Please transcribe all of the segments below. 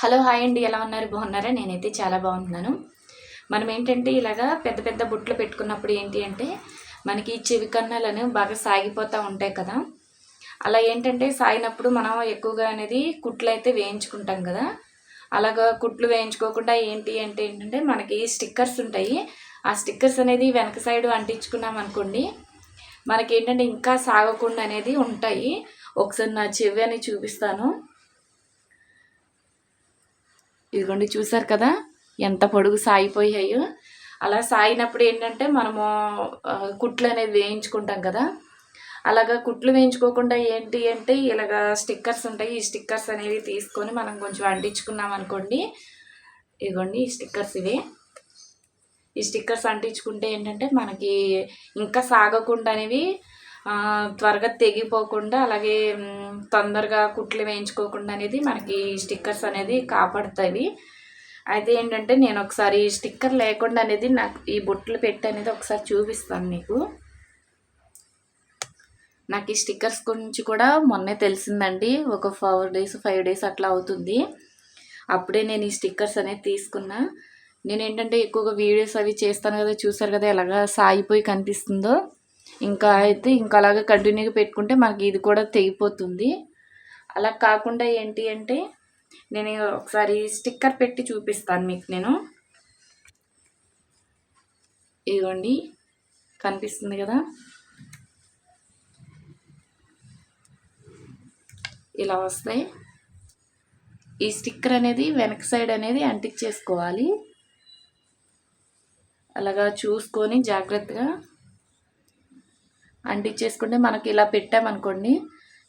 Hello hi అండి. ఎలా ఉన్నారు? బాగున్నారా? నేనైతే చాలా బాగుంటున్నాను మనం ఏంటంటే ఇలాగా పెద్ద పెద్ద బుట్లు పెట్టుకున్నప్పుడు ఏంటి అంటే మనకి చెవి కన్నాలను బాగా సాగిపోతూ ఉంటాయి కదా. అలా ఏంటంటే సాగినప్పుడు మనం ఎక్కువగా అనేది కుట్లు అయితే వేయించుకుంటాం కదా. అలాగా కుట్లు వేయించుకోకుండా ఏంటి అంటే ఏంటంటే మనకి స్టిక్కర్స్ ఉంటాయి. ఆ స్టిక్కర్స్ అనేది వెనక సైడ్ అంటించుకున్నాం అనుకోండి మనకి ఏంటంటే ఇంకా సాగకుండా అనేది ఉంటాయి. ఒకసారి నా చెవి అని చూపిస్తాను. ఇదిగోండి చూసారు కదా ఎంత పొడుగు సాగిపోయాయో. అలా సాగినప్పుడు ఏంటంటే మనము కుట్లు అనేది వేయించుకుంటాం కదా. అలాగా కుట్లు వేయించుకోకుండా ఏంటి అంటే ఇలాగ స్టిక్కర్స్ ఉంటాయి ఈ స్టిక్కర్స్ అనేవి తీసుకొని మనం కొంచెం అంటించుకున్నాం అనుకోండి. ఇదిగోండి ఈ స్టిక్కర్స్ ఇవి. ఈ స్టిక్కర్స్ అంటించుకుంటే ఏంటంటే మనకి ఇంకా సాగకుండా అనేవి త్వరగా తెగిపోకుండా అలాగే తొందరగా కుట్లు వేయించుకోకుండా అనేది మనకి స్టిక్కర్స్ అనేది కాపాడుతాయి. అయితే ఏంటంటే నేను ఒకసారి స్టిక్కర్ లేకుండా అనేది నాకు ఈ బుట్టలు పెట్టి అనేది ఒకసారి చూపిస్తాను మీకు. నాకు ఈ స్టిక్కర్స్ గురించి కూడా మొన్నే తెలిసిందండి. ఒక ఫోర్ డేస్ ఫైవ్ డేస్ అట్లా అవుతుంది. అప్పుడే నేను ఈ స్టిక్కర్స్ అనేది తీసుకున్నా. నేను ఏంటంటే ఎక్కువగా వీడియోస్ అవి చేస్తాను కదా చూసారు కదా ఎలాగా సాగిపోయి కనిపిస్తుందో. ఇంకా అయితే ఇంకా అలాగే కంటిన్యూగా పెట్టుకుంటే మనకి ఇది కూడా తెగిపోతుంది. అలా కాకుండా ఏంటి అంటే నేను ఒకసారి స్టిక్కర్ పెట్టి చూపిస్తాను మీకు నేను. ఇదిగోండి కనిపిస్తుంది కదా? ఇలా వస్తాయి. ఈ స్టిక్కర్ అనేది వెనక సైడ్ అనేది అంటించేసుకోవాలి. అలాగా చూసుకొని జాగ్రత్తగా అంటించేసుకుంటే మనకి ఇలా పెట్టామనుకోండి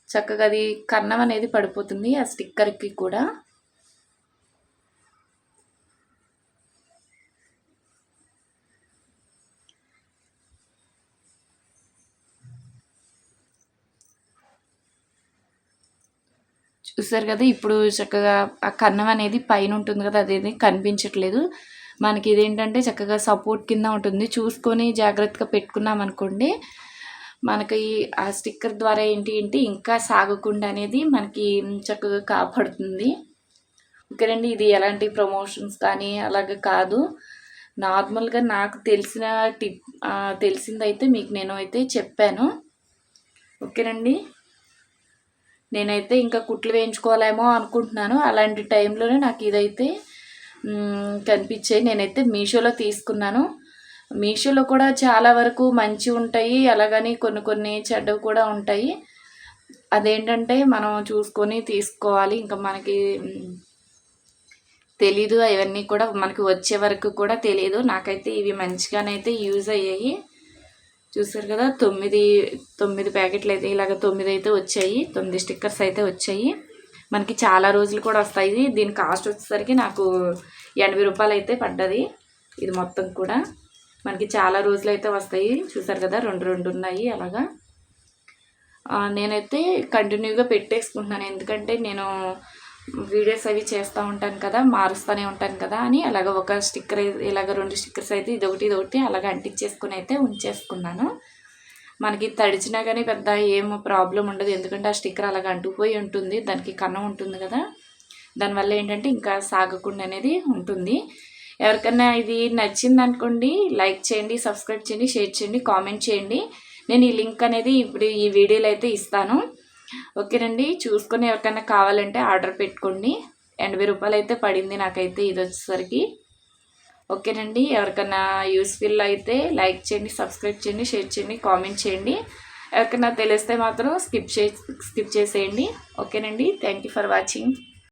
చక్కగా అది కన్నం అనేది పడిపోతుంది ఆ స్టిక్కర్కి కూడా. చూసారు కదా ఇప్పుడు చక్కగా ఆ కన్నం అనేది పైన ఉంటుంది కదా అదేది కనిపించట్లేదు. మనకి ఇదేంటంటే చక్కగా సపోర్ట్ కింద ఉంటుంది. చూసుకొని జాగ్రత్తగా పెట్టుకున్నాం అనుకోండి మనకి ఆ స్టిక్కర్ ద్వారా ఏంటి ఏంటి ఇంకా సాగకుండా అనేది మనకి చక్కగా కాపాడుతుంది. ఓకేనండి ఇది ఎలాంటి ప్రమోషన్స్ కానీ అలాగే కాదు. నార్మల్గా నాకు తెలిసిన టిప్ తెలిసిందైతే మీకు నేను అయితే చెప్పాను. ఓకేనండి నేనైతే ఇంకా కుట్లు వేయించుకోవాలేమో అనుకుంటున్నాను. అలాంటి టైంలోనే నాకు ఇదైతే కనిపించాయి. నేనైతే మీషోలో తీసుకున్నాను. మీషోలో కూడా చాలా వరకు మంచి ఉంటాయి. అలాగని కొన్ని కొన్ని చెడ్డవి కూడా ఉంటాయి. అదేంటంటే మనం చూసుకొని తీసుకోవాలి. ఇంకా మనకి తెలీదు. అవన్నీ కూడా మనకి వచ్చే వరకు కూడా తెలియదు నాకైతే ఇవి మంచిగానైతే యూజ్ అయ్యాయి. చూసారు కదా తొమ్మిది తొమ్మిది ప్యాకెట్లు అయితే ఇలాగ తొమ్మిది అయితే వచ్చాయి. తొమ్మిది స్టిక్కర్స్ అయితే వచ్చాయి. మనకి చాలా రోజులు కూడా వస్తాయి. దీని కాస్ట్ వచ్చేసరికి నాకు ఎనభై రూపాయలు అయితే పడ్డది. ఇది మొత్తం కూడా. మనకి చాలా రోజులు అయితే వస్తాయి. చూసారు కదా రెండు రెండు ఉన్నాయి అలాగా. నేనైతే కంటిన్యూగా పెట్టేసుకుంటున్నాను. ఎందుకంటే నేను వీడియోస్ అవి చేస్తూ ఉంటాను కదా మారుస్తూనే ఉంటాను కదా అని అలాగ ఒక స్టిక్కర్ ఇలాగ రెండు స్టిక్కర్స్ అయితే ఇదొకటి ఇదొకటి అలాగ అంటించేసుకుని అయితే ఉంచేసుకున్నాను. మనకి తడిచినా కానీ పెద్ద ఏం ప్రాబ్లం ఉండదు. ఎందుకంటే ఆ స్టిక్కర్ అలాగ అంటుకుపోయి ఉంటుంది. దానికి కన్నం ఉంటుంది కదా. దానివల్ల ఏంటంటే ఇంకా సాగకుండా అనేది ఉంటుంది. ఎవరికైనా ఇది నచ్చింది అనుకోండి లైక్ చేయండి సబ్స్క్రైబ్ చేయండి షేర్ చేయండి కామెంట్ చేయండి. నేను ఈ లింక్ అనేది ఇప్పుడు ఈ వీడియోలో అయితే ఇస్తాను. ఓకేనండి చూసుకొని ఎవరికైనా కావాలంటే ఆర్డర్ పెట్టుకోండి. ఎనభై రూపాయలు అయితే పడింది నాకైతే ఇది వచ్చేసరికి. ఓకేనండి ఎవరికైనా యూస్ఫుల్ అయితే లైక్ చేయండి సబ్స్క్రైబ్ చేయండి షేర్ చేయండి కామెంట్ చేయండి. ఎవరికైనా తెలిస్తే మాత్రం స్కిప్ చే స్కిప్ చేసేయండి. ఓకేనండి థ్యాంక్ ఫర్ వాచింగ్.